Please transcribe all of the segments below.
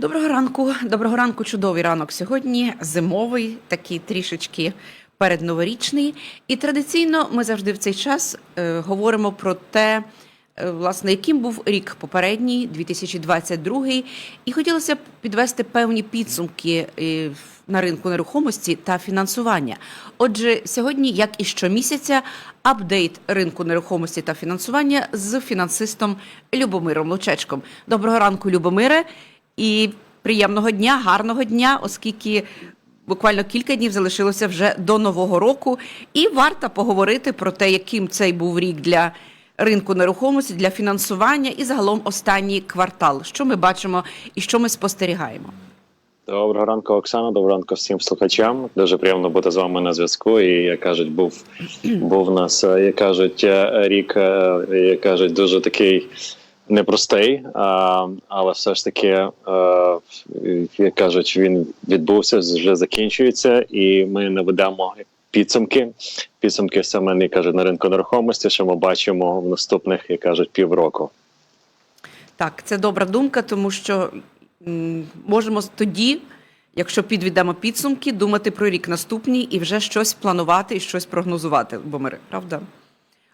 Доброго ранку, доброго ранку, чудовий ранок сьогодні. Зимовий, такий трішечки передноворічний. І традиційно ми завжди в цей час е, говоримо про те, е, власне, яким був рік попередній, 2022, і хотілося б підвести певні підсумки е, на ринку нерухомості та фінансування. Отже, сьогодні, як і щомісяця, апдейт ринку нерухомості та фінансування з фінансистом Любомиром Лучечком. Доброго ранку, Любомире. І приємного дня, гарного дня, оскільки буквально кілька днів залишилося вже до нового року, і варто поговорити про те, яким цей був рік для ринку нерухомості, для фінансування і загалом останній квартал. Що ми бачимо і що ми спостерігаємо. Доброго ранку, Оксана. Доброго ранку всім слухачам. Дуже приємно бути з вами на зв'язку. І як кажуть, був був у нас, е, як кажуть, е, рік, е, як кажуть, дуже такий непростий, але все ж таки, е, як кажуть, він відбувся, вже закінчується, і ми наведемо підсумки. Підсумки саме як кажуть, на ринку нерухомості, що ми бачимо в наступних, як кажуть, півроку. Так, це добра думка, тому що можемо тоді, якщо підведемо підсумки, думати про рік наступний і вже щось планувати і щось прогнозувати, Бомири, правда?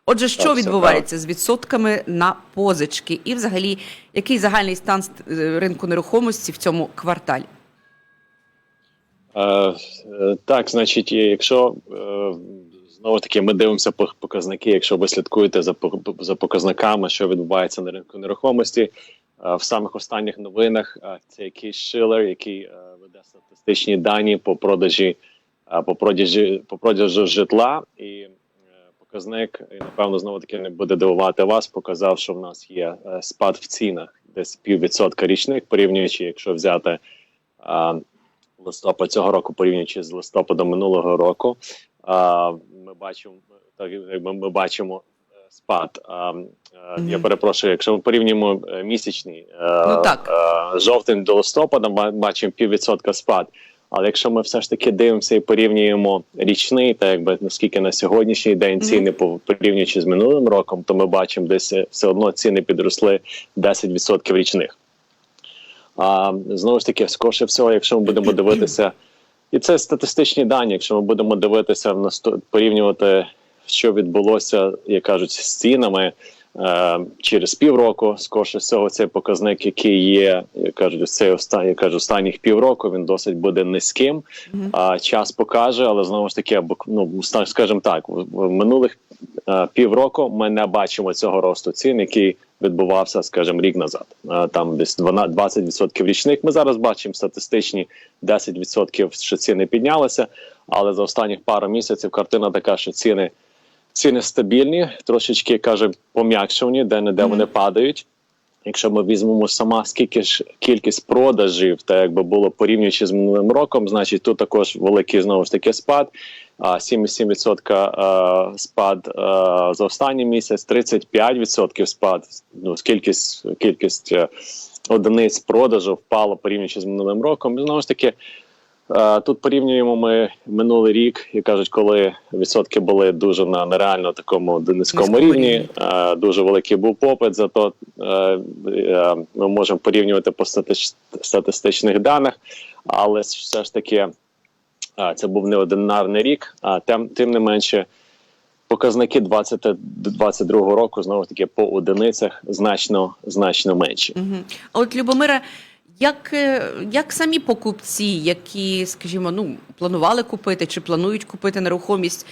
Отже, що Так, все відбувається з відсотками на позички, і взагалі який загальний стан е, ринку нерухомості в цьому кварталі? Е, е, Так, значить, якщо е, знову таки ми дивимося по показники, якщо ви слідкуєте за за показниками, що відбувається на ринку нерухомості, в самих останніх новинах це якийсь шилер, який веде статистичні дані по продажі по продажі по продажу житла і. Е, Показник, і напевно, знову таки не буде дивувати вас. Показав, що в нас є е, спад в цінах, десь піввідсотка річних, порівнюючи, якщо взяти а, листопад цього року, порівнюючи з листопадом минулого року, а, ми бачимо так, якби ми бачимо е, спад. А, е, Я перепрошую, якщо ми порівнюємо е, місячний е, Ну, так. е, жовтень до листопада, ба- бачимо піввідсотка спад. Але якщо ми все ж таки дивимося і порівнюємо річний, так якби наскільки на сьогоднішній день ціни порівнюючи з минулим роком, то ми бачимо, десь е, все одно ціни підросли 10% річних. А знову ж таки, скорше всього, якщо ми будемо дивитися, і це статистичні дані. Якщо ми будемо дивитися в порівнювати, що відбулося, як кажуть, з цінами через півроку, скорше всього, цей показник, який є, як кажуть, цей останній, як кажуть, останніх півроку, він досить буде низьким. Мгм. А час покаже, але знову ж таки, ну скажімо так, в, минулих е, півроку ми не бачимо цього росту цін, який відбувався, скажімо, рік назад. Е, там десь 12 20% річних. Ми зараз бачимо статистичні 10%, що ціни піднялися. Але за останніх пару місяців картина така, що ціни ціни стабільні, трошечки каже, пом'якшені, де не де вони падають. Якщо ми візьмемо сама скільки ж кількість продажів, та якби було порівнюючи з минулим роком, значить тут також великий знову ж таки спад. А 7,7% е, спад е, за останній місяць, 35% спад. Ну кількість кількість е, одиниць продажу впало порівнюючи з минулим роком. І знову ж таки. Е, Тут порівнюємо ми минулий рік, як кажуть, коли відсотки були дуже на нереально такому низькому рівні. Е, Дуже великий був попит. Зато е, ми можемо порівнювати по статистичних даних, але все ж таки це був неодинарний рік. А тим, тим не менше, показники 2022 року знову ж таки по одиницях значно значно менші. От Любомира, як, е, як самі покупці, які, скажімо, ну планували купити чи планують купити нерухомість,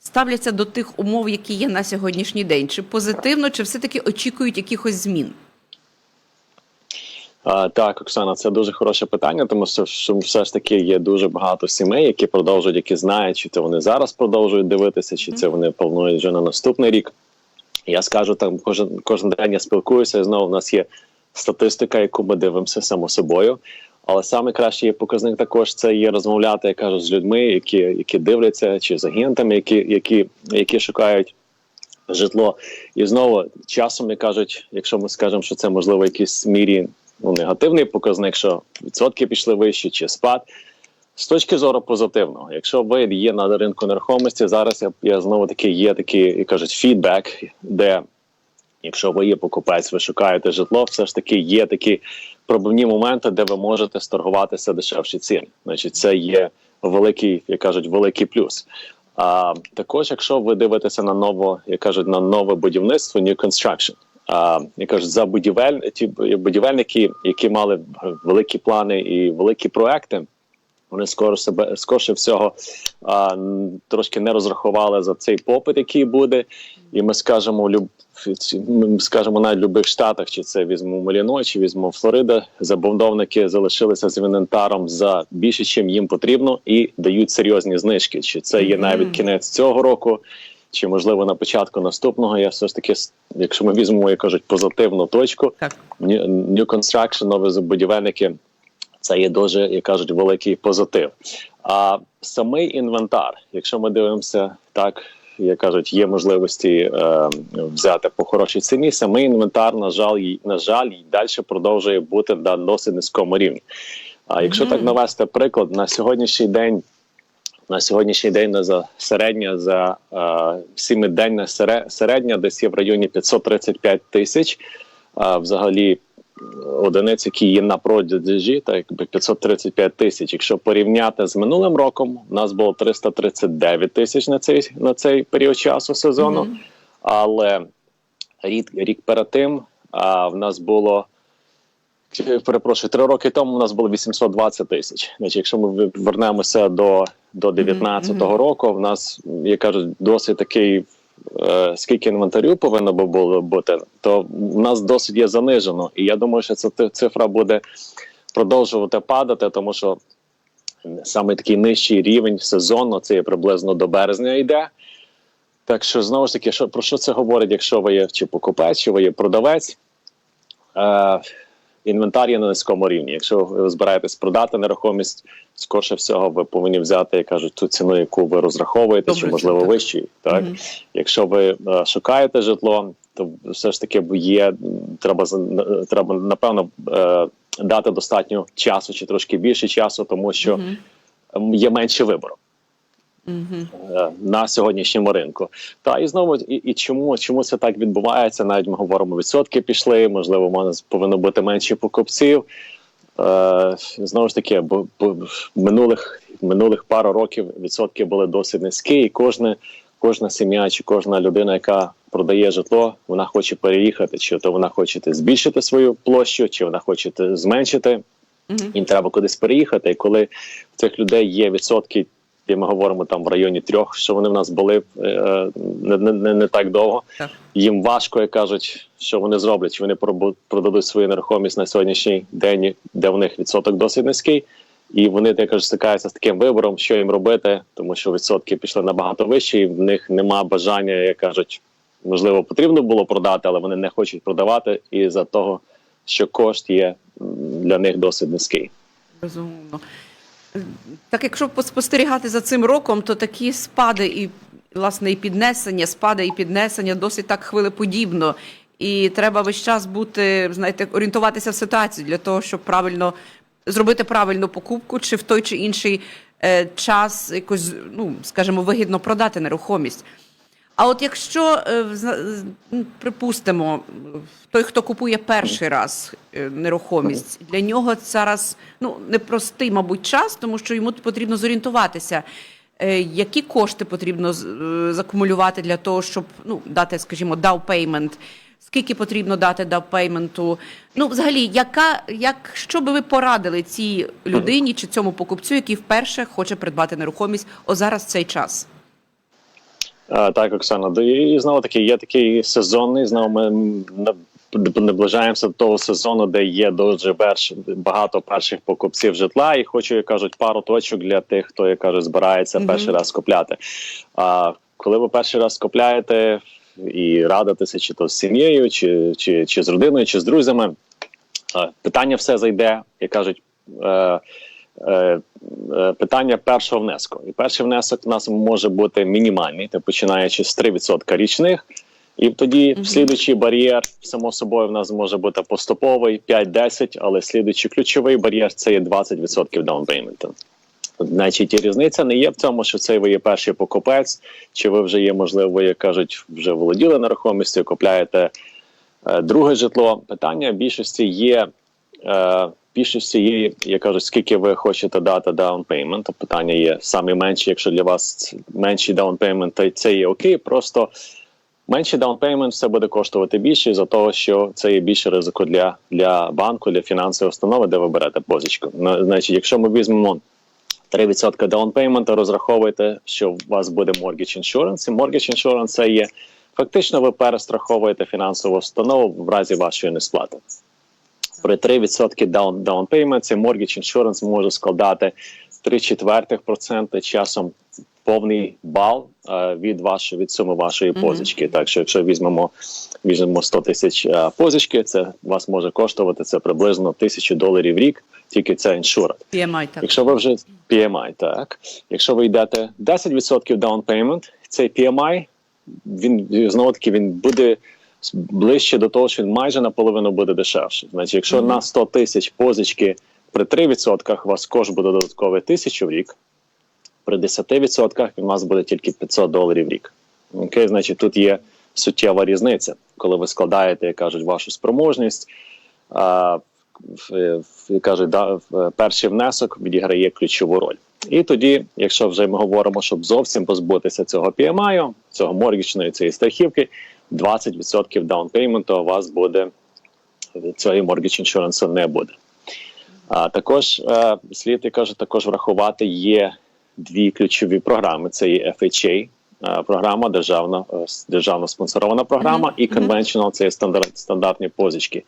ставляться до тих умов, які є на сьогоднішній день? Чи позитивно, чи все-таки очікують якихось змін? А, так, Оксана, це дуже хороше питання, тому що, що все ж таки є дуже багато сімей, які продовжують, які знають, чи це вони зараз продовжують дивитися, чи це вони планують вже на наступний рік. Я скажу там, кожен кожен день я спілкуюся. і Знову в нас є статистика, яку ми дивимося само собою. Але саме кращий показник також це є розмовляти, я кажу, з людьми, які, які дивляться, чи з агентами, які, які, які шукають житло. І знову часом як кажуть, якщо ми скажемо, що це можливо в мірі ну, негативний показник, що відсотки пішли вищі чи спад. З точки зору позитивного, якщо ви є на ринку нерухомості, зараз я, я знову таки є такий, як кажуть, фідбек, де якщо ви є покупець, ви шукаєте житло, все ж таки є такі пробивні моменти, де ви можете сторгуватися дешевші ціни. Значить, це є великий, як кажуть, великий плюс. А також, якщо ви дивитеся на ново, як кажуть, на нове будівництво, new construction, а, як кажуть, за будівель, ті будівельники, які мали великі плани і великі проекти, вони скоро себе скорше всього а, трошки не розрахували за цей попит, який буде. І ми скажемо, люб... ми скажемо навіть в будь-яких штатах, чи це візьмемо Маліно, чи візьмемо Флорида, забудовники залишилися з інвентаром за більше, чим їм потрібно, і дають серйозні знижки. Чи це є навіть кінець цього року, чи можливо на початку наступного. Я все ж таки, якщо ми візьмемо, як кажуть, позитивну точку, Так. New New Construction, нові будівельники, це є дуже, як кажуть, великий позитив. А самий інвентар, якщо ми дивимося так, як кажуть, є можливості е, взяти по хорошій ціні. Самий інвентар, на жаль, на жаль, й далі продовжує бути на досить низькому рівні. А якщо Мгм. так навести приклад, на сьогоднішній день. На сьогоднішній день на за середня за е, сімиденна сере- середня десь є в районі 535 тисяч. А взагалі одиниць, які є на продажі, так якби 535 тисяч. Якщо порівняти з минулим роком, у нас було 339 тисяч на цей на цей період часу сезону. Мгм. Але рік, рік перед тим а, в нас було. Перепрошую, три роки тому у нас було 820 тисяч. Значить, якщо ми вернемося до, до 19-го року, в нас, як кажуть, досить такий, скільки інвентарю повинно би було бути, то в нас досить є занижено. І я думаю, що ця цифра буде продовжувати падати, тому що саме такий нижчий рівень сезонно, це є приблизно до березня йде. Так що знову ж таки, що про що це говорить, якщо ви є чи покупець, чи ви є продавець? Е, інвентар є на низькому рівні. Якщо ви збираєтесь продати нерухомість, скорше всього ви повинні взяти, як кажуть, ту ціну, яку ви розраховуєте, Добре, чи можливо так. вищу. Так Мгм. якщо ви е, шукаєте житло, то все ж таки є треба треба напевно е, дати достатньо часу чи трошки більше часу, тому що ем, є менше вибору Е, на сьогоднішньому ринку. Та і знову і, і чому, чому це так відбувається? Навіть ми говоримо, відсотки пішли. Можливо, нас повинно бути менше покупців. Е, знову ж таки, бо, бо минулих минулих пару років відсотки були досить низькі, і кожне, кожна сім'я чи кожна людина, яка продає житло, вона хоче переїхати, чи то вона хоче збільшити свою площу, чи вона хоче зменшити їм треба кудись переїхати. І коли в цих людей є відсотки, і ми говоримо там в районі трьох, що вони в нас були е, не, не, не, так довго. Так. Їм важко як кажуть, що вони зроблять. Чи вони продадуть свою нерухомість на сьогоднішній день, де в них відсоток досить низький. І вони кажу, стикаються з таким вибором, що їм робити, тому що відсотки пішли набагато вище, і в них нема бажання, як кажуть, можливо, потрібно було продати, але вони не хочуть продавати і за того, що кошт є для них досить низький. Безумовно. Так, якщо спостерігати за цим роком, то такі спади і власне і піднесення, спади і піднесення досить так хвилеподібно. І треба весь час бути, знаєте, орієнтуватися в ситуацію для того, щоб правильно зробити правильну покупку, чи в той чи інший е, час якось, ну скажімо, вигідно продати нерухомість. А от якщо е, м, припустимо, той, хто купує перший раз е, нерухомість, для нього зараз ну непростий, мабуть, час, тому що йому потрібно зорієнтуватися, е, які кошти потрібно закумулювати для того, щоб ну дати, скажімо, down Скільки потрібно дати даунпейменту? Ну, взагалі, яка як що би ви порадили цій людині чи цьому покупцю, який вперше хоче придбати нерухомість? О зараз цей час. Так, Оксана, і знову таки є такий сезонний. Знову ми на- наближаємося до того сезону, де є дуже перш, багато перших покупців житла, і хочу, як кажуть, пару точок для тих, хто як кажуть, збирається Мгм. перший раз купляти. А коли ви перший раз купляєте і радитеся, чи то з сім'єю, чи, чи, чи з родиною, чи з друзями, питання все зайде, як кажуть. Е, е, питання першого внеску. І перший внесок у нас може бути мінімальний, то починаючи з 3% річних. І тоді Мгм. слідуючий бар'єр, само собою, в нас може бути поступовий 5-10, але слідуючий ключовий бар'єр це є 20% даунпейменту. Значить, і різниця не є в цьому, що це ви є перший покупець, чи ви вже є, можливо, як кажуть, вже володіли нерухомістю, купляєте е, друге житло. Питання в більшості є е, більшості є, я кажу, скільки ви хочете дати то питання є саме менші, якщо для вас менший payment, то це є окей, просто менший payment все буде коштувати більше за того, що це є більше ризику для, для банку, для фінансової установи, де ви берете позичку. Ну, Значить, якщо ми візьмемо 3% down payment, розраховуйте, що у вас буде mortgage insurance. І mortgage insurance – це є фактично ви перестраховуєте фінансову установу в разі вашої несплати. При 3% down, down payment цей mortgage insurance може складати 3 четвертих процента часом повний бал е, від вашої від суми вашої Мгм. позички. Так що, якщо візьмемо візьмемо 100 тисяч е, позички, це вас може коштувати це приблизно тисячу доларів в рік, тільки це іншурат. PMI, так. Якщо ви вже PMI, так якщо ви йдете 10% down payment, цей PMI, він знову таки він буде ближче до того, що він майже наполовину буде дешевше. Значить, якщо Мгм. на 100 тисяч позички при 3% у вас кошт буде додатковий тисячу в рік, при 10% у вас буде тільки 500 доларів в рік. Окей, значить, тут є суттєва різниця, коли ви складаєте, як кажуть, вашу спроможність. А, кажуть, да, перший внесок відіграє ключову роль. І тоді, якщо вже ми говоримо, щоб зовсім позбутися цього PMI, цього моргічної цієї страхівки, 20% даунпейменту у вас буде цього mortgage insurance не буде. А також е, слід я кажу, також врахувати є дві ключові програми: це є FHA. е, Програма державна е, державно спонсорована програма, Мгм, і мгм. conventional – це є стандарт, стандартні позички.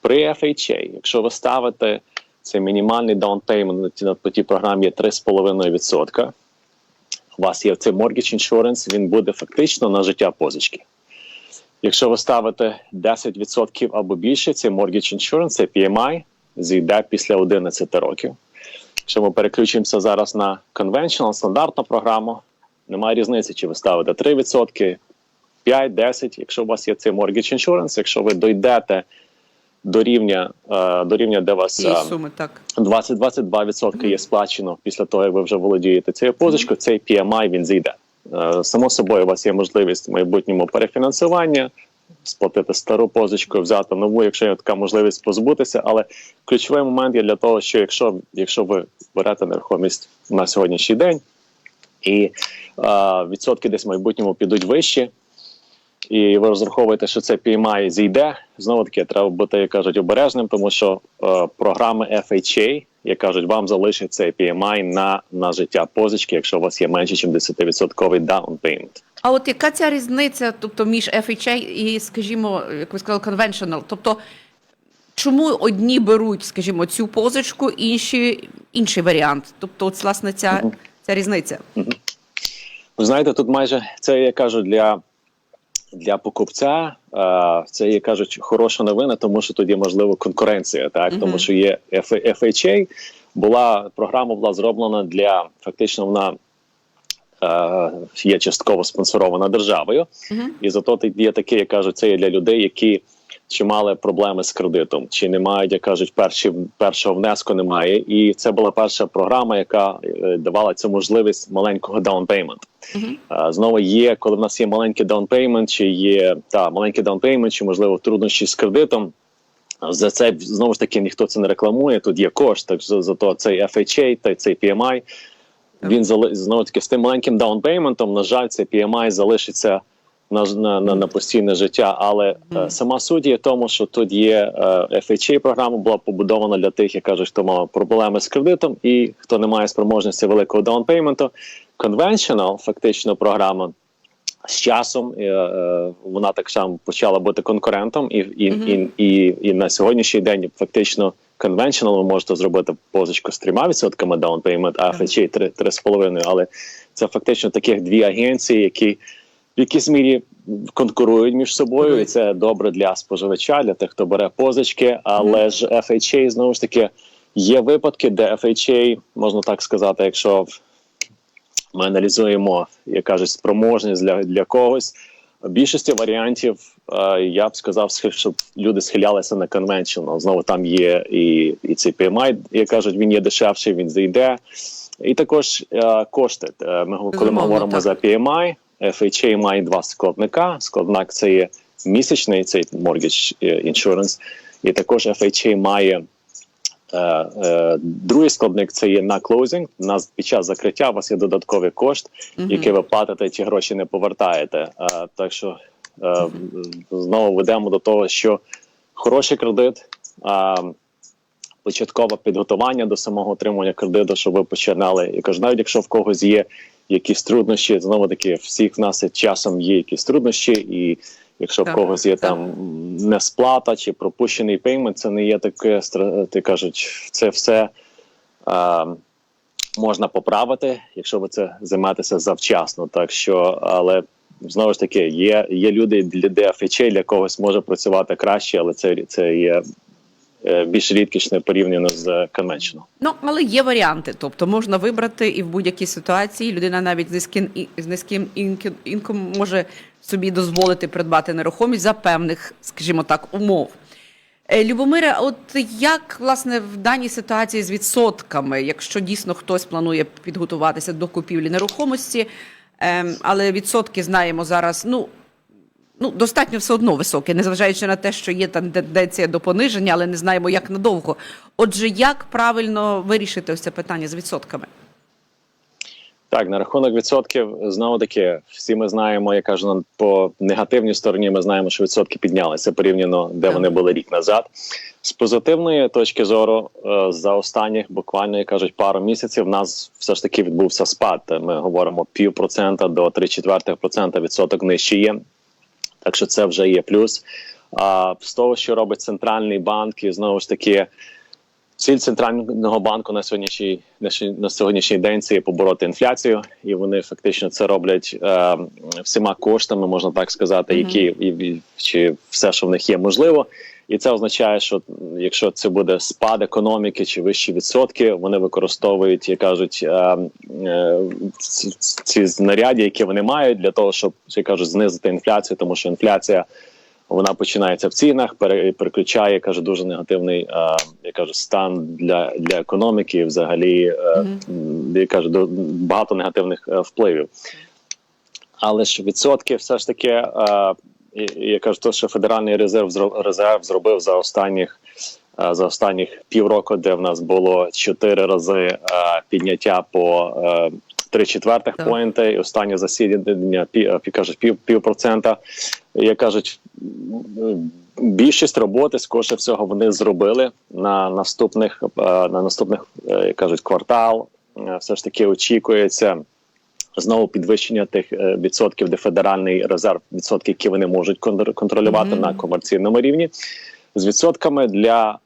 При FHA, якщо ви ставите цей мінімальний payment на по тій програмі є 3,5%, у вас є цей mortgage insurance, він буде фактично на життя позички. Якщо ви ставите 10% або більше, це mortgage insurance, це PMI, зійде після 11 років. Якщо ми переключимося зараз на conventional, стандартну програму, немає різниці, чи ви ставите 3%, 5, 10, якщо у вас є цей mortgage insurance, якщо ви дойдете до рівня, е, до рівня, де у вас е, суми, так. 20-22% є сплачено після того, як ви вже володієте цією позичкою, цей PMI він зійде. Е, Само собою, у вас є можливість в майбутньому перефінансування, сплатити стару позичку, взяти нову, якщо є така можливість позбутися. Але ключовий момент є для того, що якщо, якщо ви берете нерухомість на сьогоднішній день, і е, відсотки десь в майбутньому підуть вище, і ви розраховуєте, що це PMI зійде. Знову таки, треба бути, як кажуть, обережним, тому що е, програми FHA, як кажуть, вам залишить цей PMI на, на життя позички, якщо у вас є менше, ніж 10% down payment. А от яка ця різниця, тобто між FHA і, скажімо, як ви сказали, conventional? Тобто, чому одні беруть, скажімо, цю позичку, інші інший варіант? Тобто, от, власне, ця, ця різниця. Ви знаєте, тут майже це я кажу для, для покупця. Е, це є кажуть хороша новина, тому що тоді можливо конкуренція, так тому що є FHA, була програма була зроблена для фактично вона. е, Є частково спонсорована державою, Мгм. і зато є таке, як кажуть, це є для людей, які чи мали проблеми з кредитом, чи не мають, як кажуть, перші, першого внеску немає. І це була перша програма, яка е, давала цю можливість маленького payment. Мгм. А, Знову є, коли в нас є маленький payment, чи є та маленький payment, чи можливо труднощі з кредитом. За це знову ж таки ніхто це не рекламує. Тут є кошт, так за, зато цей FHA та цей PMI. Він знову таки з тим маленьким payment, на жаль, цей PMI залишиться на, на, на, на постійне життя. Але е, сама суть є в тому, що тут є е, FHA програма була побудована для тих, як кажуть, хто мав проблеми з кредитом, і хто не має спроможності великого payment. Conventional, фактично, програма з часом е, е, вона так само почала бути конкурентом, і, і, Мгм. і, і, і на сьогоднішній день фактично conventional ви можете зробити позичку з трьома відсотками payment, а FHA три, три з половиною. Але це фактично таких дві агенції, які в якійсь мірі конкурують між собою, і це добре для споживача, для тих, хто бере позички. Але ж FHA, знову ж таки є випадки, де FHA, можна так сказати, якщо ми аналізуємо, як кажуть, спроможність для, для когось. Більшості варіантів е, я б сказав, щоб люди схилялися на conventional. Знову там є і, і цей PMI, як кажуть, він є дешевший, він зайде. І також е, кошти. Е, Ми коли ми говоримо так. за PMI, FHA має два складника. Складник це є місячний цей mortgage е, insurance, і також FHA має Е, е, другий складник це є на клоузінг. У нас під час закриття у вас є додатковий кошт, Мгм. який ви платите, ті гроші не повертаєте. Е, так що е, знову ведемо до того, що хороший кредит, е, початкове підготування до самого отримання кредиту, щоб ви починали. І кажу, навіть якщо в когось є якісь труднощі, знову таки, всіх в нас часом є якісь труднощі, і якщо в когось є там несплата чи пропущений пеймент, це не є таке ти кажуть, це все. Е, Можна поправити, якщо ви це займаєтеся завчасно. Так що, але знову ж таки, є, є люди, для де для когось може працювати краще, але це, це є більш рідкісне порівняно з conventional. Ну, але є варіанти. Тобто можна вибрати і в будь-якій ситуації людина навіть з низьким, з низьким інком може собі дозволити придбати нерухомість за певних, скажімо так, умов. Е, Любомире, от як власне в даній ситуації з відсотками, якщо дійсно хтось планує підготуватися до купівлі нерухомості, ем, але відсотки знаємо зараз, ну. Ну, достатньо все одно високі, незважаючи на те, що є там тенденція до пониження, але не знаємо, як надовго. Отже, як правильно вирішити ось це питання з відсотками? Так, на рахунок відсотків, знову таки, всі ми знаємо, я кажу, по негативній стороні ми знаємо, що відсотки піднялися порівняно, де Так. вони були рік назад. З позитивної точки зору, е, за останніх буквально як кажуть пару місяців, в нас все ж таки відбувся спад. Ми говоримо пів процента до 3 четвертих процента відсоток нижче є. Так що це вже є плюс. А з того, що робить центральний банк, і знову ж таки, ціль центрального банку на сьогоднішній на сьо- на сьогоднішній день це є побороти інфляцію, і вони фактично це роблять е, всіма коштами, можна так сказати, які і, і чи все, що в них є, можливо. І це означає, що якщо це буде спад економіки чи вищі відсотки, вони використовують, як кажуть, е, е, ці, знаряддя, які вони мають, для того, щоб як кажуть, знизити інфляцію, тому що інфляція вона починається в цінах, переключає, каже, дуже негативний е, я кажу, стан для, для економіки. і Взагалі, я кажу, багато негативних впливів. Але ж відсотки все ж таки, я кажу, то, що Федеральний резерв резерв зробив за останніх. е, За останніх півроку, де в нас було чотири рази е, підняття по е, три четвертих поінти, і останнє засідання пі, е, кажуть, пів, пів процента. Як кажуть, більшість роботи, скоріше всього, вони зробили на наступних на наступних, як кажуть, квартал. Все ж таки очікується знову підвищення тих е, відсотків, де федеральний резерв, відсотки, які вони можуть кон- контролювати Мгм. на комерційному рівні, з відсотками для,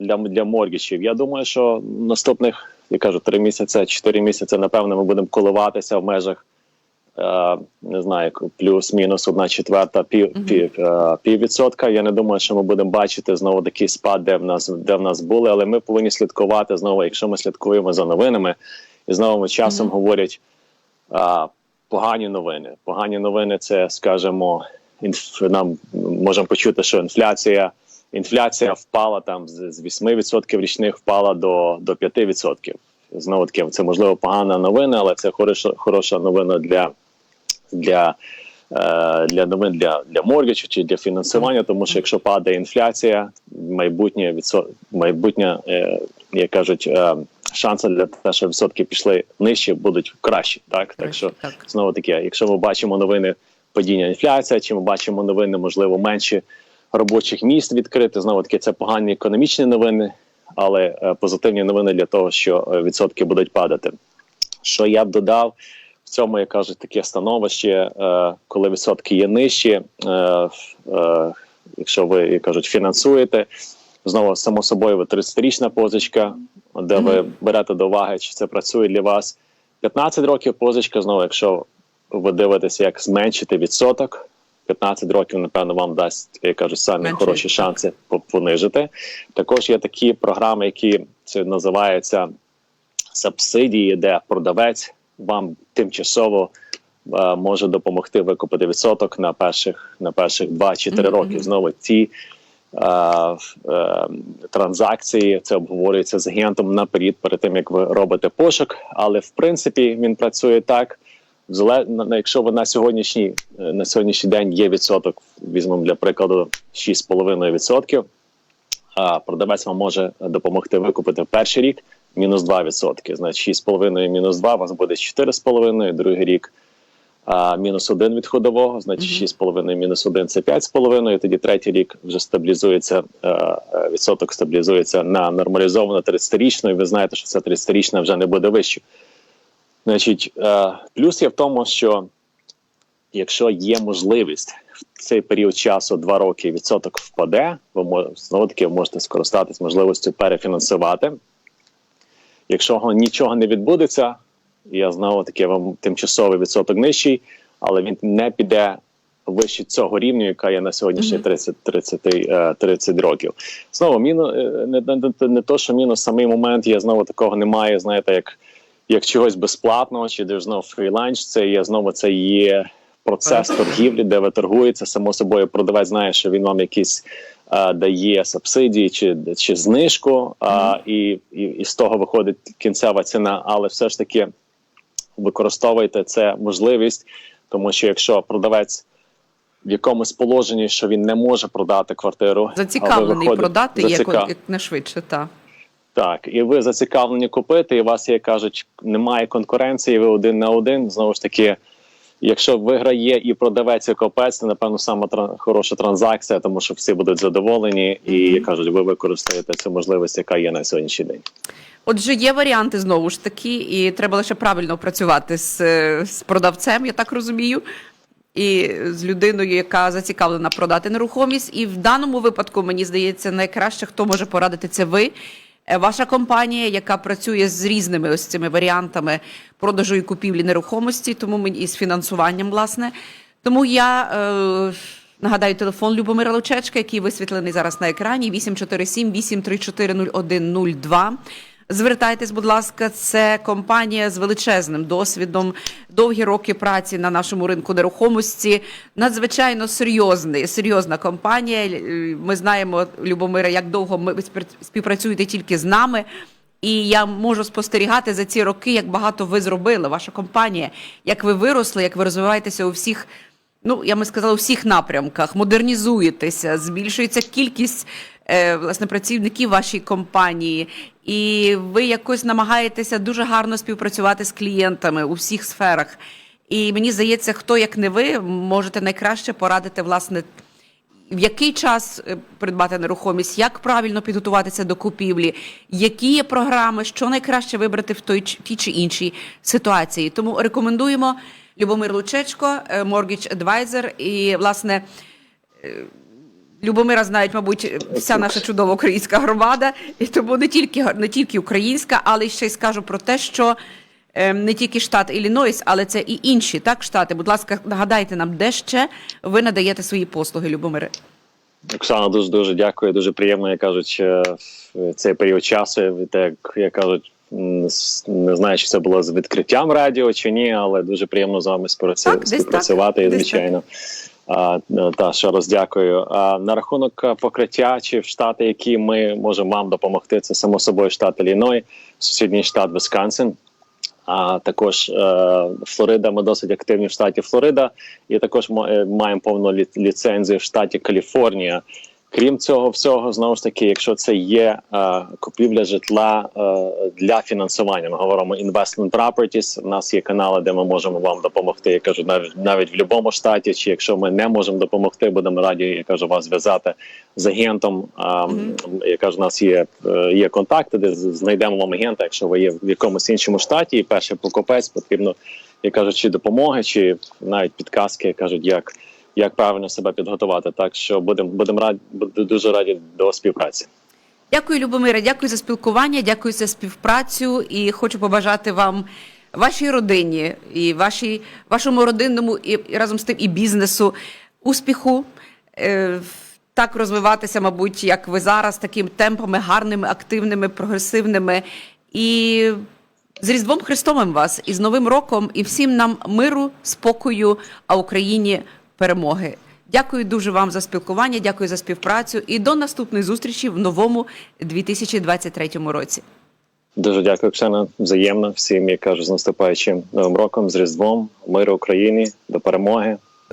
для, для моргічів. Я думаю, що наступних, я кажу, три місяці, чотири місяці, напевно, ми будемо коливатися в межах. е, Не знаю, плюс-мінус одна четверта, пів, Мгм. пів, е, піввідсотка. Я не думаю, що ми будемо бачити знову такий спад, де в нас де в нас були, але ми повинні слідкувати знову, якщо ми слідкуємо за новинами, і знову часом Мгм. говорять а, погані новини. Погані новини це, скажімо, інф, нам можемо почути, що інфляція. Інфляція впала там з, з 8% річних впала до, до 5%. Знову таки, це можливо погана новина, але це хороша, хороша новина для, для, е, для новин для, для моргічу чи для фінансування, тому що якщо падає інфляція, майбутнє відсо, майбутнє, е, як кажуть, е, шанси для того, що відсотки пішли нижче, будуть кращі. Так, так що знову таки, якщо ми бачимо новини падіння інфляції, чи ми бачимо новини, можливо, менше робочих місць відкрити, знову таки, це погані економічні новини, але е, позитивні новини для того, що е, відсотки будуть падати. Що я б додав в цьому, як кажуть, таке становище, е, коли відсотки є нижчі, е, е, якщо ви як кажуть, фінансуєте. Знову само собою, ви 30-річна позичка, де ви берете до уваги, чи це працює для вас. 15 років позичка, знову, якщо ви дивитеся, як зменшити відсоток, 15 років, напевно, вам дасть, як кажуть, самі Менше хороші шанси понижити. Також є такі програми, які це називаються субсидії, де продавець вам тимчасово е, може допомогти викупити відсоток на перших на перших 2 чи 3 Мгм, роки. Знову ці транзакції це обговорюється з агентом наперед, перед тим як ви робите пошук. Але в принципі він працює так. Якщо ви на сьогоднішній е, на сьогоднішній день є відсоток, візьмемо для прикладу 6,5%, а продавець вам може допомогти викупити перший рік мінус 2%. Значить, 6,5 мінус 2 у вас буде 4,5, другий рік мінус 1 від ходового, значить 6,5 мінус 1 це 5,5, і тоді третій рік вже стабілізується, е, е, відсоток стабілізується на нормалізовану 30-річну, і ви знаєте, що ця 30-річна вже не буде вищою. Значить, е, плюс є в тому, що якщо є можливість в цей період часу, два роки, відсоток впаде, ви знову таки можете скористатись можливістю перефінансувати. Якщо нічого не відбудеться, я знову таки вам тимчасовий відсоток нижчий, але він не піде вище цього рівня, яка є на сьогоднішній 30, 30, е, 30 років. Знову міну е, не, не, не, не то, що мінус самий момент є знову такого немає. Знаєте, як, як чогось безплатного, чи де знову фріланс, це є знову це є процес торгівлі, де ви торгуєте. Само собою продавець знає, що він вам якісь е, дає субсидії чи, чи знижку, а, і, і, і з того виходить кінцева ціна, але все ж таки використовуйте це можливість, тому що якщо продавець в якомусь положенні, що він не може продати квартиру, Зацікавлений виходить, продати Зацікав- як не швидше, та. так, і ви зацікавлені купити, і у вас, як кажуть, немає конкуренції, ви один на один. Знову ж таки, якщо виграє і продавець, і копець, це напевно саме тран- хороша транзакція, тому що всі будуть задоволені, і як кажуть, ви використаєте цю можливість, яка є на сьогоднішній день. Отже, є варіанти знову ж таки, і треба лише правильно працювати з, з продавцем, я так розумію, і з людиною, яка зацікавлена продати нерухомість. І в даному випадку, мені здається, найкраще, хто може порадити, це ви. Е, Ваша компанія, яка працює з різними ось цими варіантами продажу і купівлі нерухомості, тому мені і з фінансуванням, власне. Тому я е, нагадаю телефон Любомира Лучечка, який висвітлений зараз на екрані 847 834 0102. Звертайтесь, будь ласка, це компанія з величезним досвідом, довгі роки праці на нашому ринку нерухомості. Надзвичайно серйозний, серйозна компанія. Е, Ми знаємо, Любомира, як довго ми співпрацюєте тільки з нами. І я можу спостерігати за ці роки, як багато ви зробили, ваша компанія, як ви виросли, як ви розвиваєтеся у всіх ну я би сказала, у всіх напрямках, модернізуєтеся, збільшується кількість власне працівників вашій компанії, і ви якось намагаєтеся дуже гарно співпрацювати з клієнтами у всіх сферах. І мені здається, хто як не ви можете найкраще порадити власне. В який час е, придбати нерухомість, як правильно підготуватися до купівлі, які є програми, що найкраще вибрати в той тій чи іншій ситуації. Тому рекомендуємо Любомир Лучечко, е, Mortgage Advisor. І, власне, е, Любомира знають, мабуть, вся наша чудова українська громада, і тому не тільки не тільки українська, але ще й скажу про те, що е, не тільки штат Іллінойс, але це і інші так штати. Будь ласка, нагадайте нам, де ще ви надаєте свої послуги, Любомире. Оксана, дуже дуже дякую. Дуже приємно, як кажуть, е, в цей період часу. Так як кажуть, не знаю, чи це було з відкриттям радіо чи ні, але дуже приємно з вами співпрацю- Так, десь так, співпрацювати, десь звичайно. Е, та ще раз дякую. На рахунок е, покриття чи в штати, які ми можемо вам допомогти, це само собою штат Ліної, сусідній штат Висконсин. А також е, Флорида, ми досить активні в штаті Флорида, і також ма- е, маємо повну лі- ліцензію в штаті Каліфорнія. Крім цього всього, знову ж таки, якщо це є е, купівля житла е, для фінансування, ми говоримо investment properties, У нас є канали, де ми можемо вам допомогти. Я кажу, навіть навіть в будь-якому штаті. Чи якщо ми не можемо допомогти, будемо раді, я кажу, вас зв'язати з агентом. А, Я кажу, у нас є, е, є контакти, де знайдемо вам агента, якщо ви є в якомусь іншому штаті, і перший покупець потрібно, я кажу, чи допомоги, чи навіть підказки, кажуть, як. Як правильно себе підготувати, так що будемо будемо раді дуже раді до співпраці. Дякую, Любомире. Дякую за спілкування, дякую за співпрацю і хочу побажати вам, вашій родині і вашій, вашому родинному і, і разом з тим і бізнесу успіху. Е, так розвиватися, мабуть, як ви зараз, такими темпами гарними, активними, прогресивними. І з Різдвом Христовим вас, і з Новим роком, і всім нам миру, спокою, а Україні перемоги. Дякую дуже вам за спілкування, дякую за співпрацю і до наступної зустрічі в новому 2023 році. Дуже дякую, Оксана. Взаємно всім, я кажу, з наступаючим новим роком, з Різдвом, миру Україні, до перемоги.